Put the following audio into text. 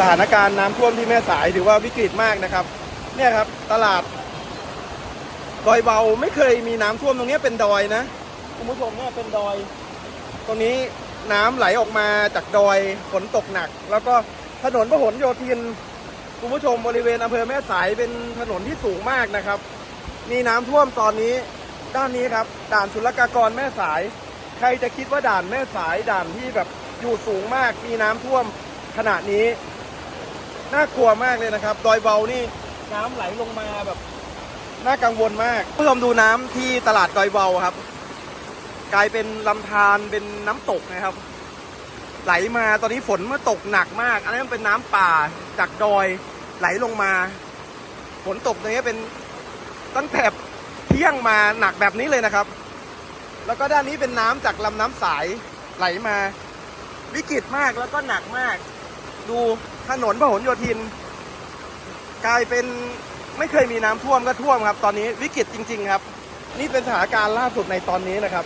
สถานการณ์น้ำท่วมที่แม่สายถือว่าวิกฤตมากนะครับ เนี่ยครับตลาดดอยเบาไม่เคยมีน้ำท่วมตรงนี้เป็นดอยนะคุณผู้ชมเนี่ยเป็นดอย ตรงนี้น้ำไหลออกมาจากดอยฝนตกหนัก แล้วก็ถนนพหลโยธินคุณผู้ชมบริเวณอำเภอแม่สายเป็นถนนที่สูงมากนะครับ มีน้ำท่วมตอนนี้ด้านนี้ครับ ด่านศุลกากรแม่สาย ใครจะคิดว่าด่านแม่สายด่านที่แบบอยู่สูงมากมีน้ำท่วมขณะนี้ น่ากลัวมากเลยนะครับ ดอยเบานี่น้ำไหลลงมาแบบน่ากังวลมากผู้ชมดูน้ำที่ตลาดดอยเบาครับ กลายเป็นลำธารเป็นน้ำตกนะครับ ไหลมาตอนนี้ฝนเมื่อตกหนักมาก อันนี้มันเป็นน้ำป่าจากดอยไหลลงมา ฝนตกตรงนี้เป็นตั้งแต่เที่ยงมาหนักแบบนี้เลยนะครับ แล้วก็ด้านนี้เป็นน้ำจากลำน้ำสายไหลมาวิกฤตมากแล้วก็หนักมาก ดูถนนพหลโยธิน กลายเป็นไม่เคยมีน้ำท่วมก็ท่วมครับ ตอนนี้วิกฤตจริง ๆ ครับ นี่เป็นสถานการณ์ล่าสุดในตอนนี้นะครับ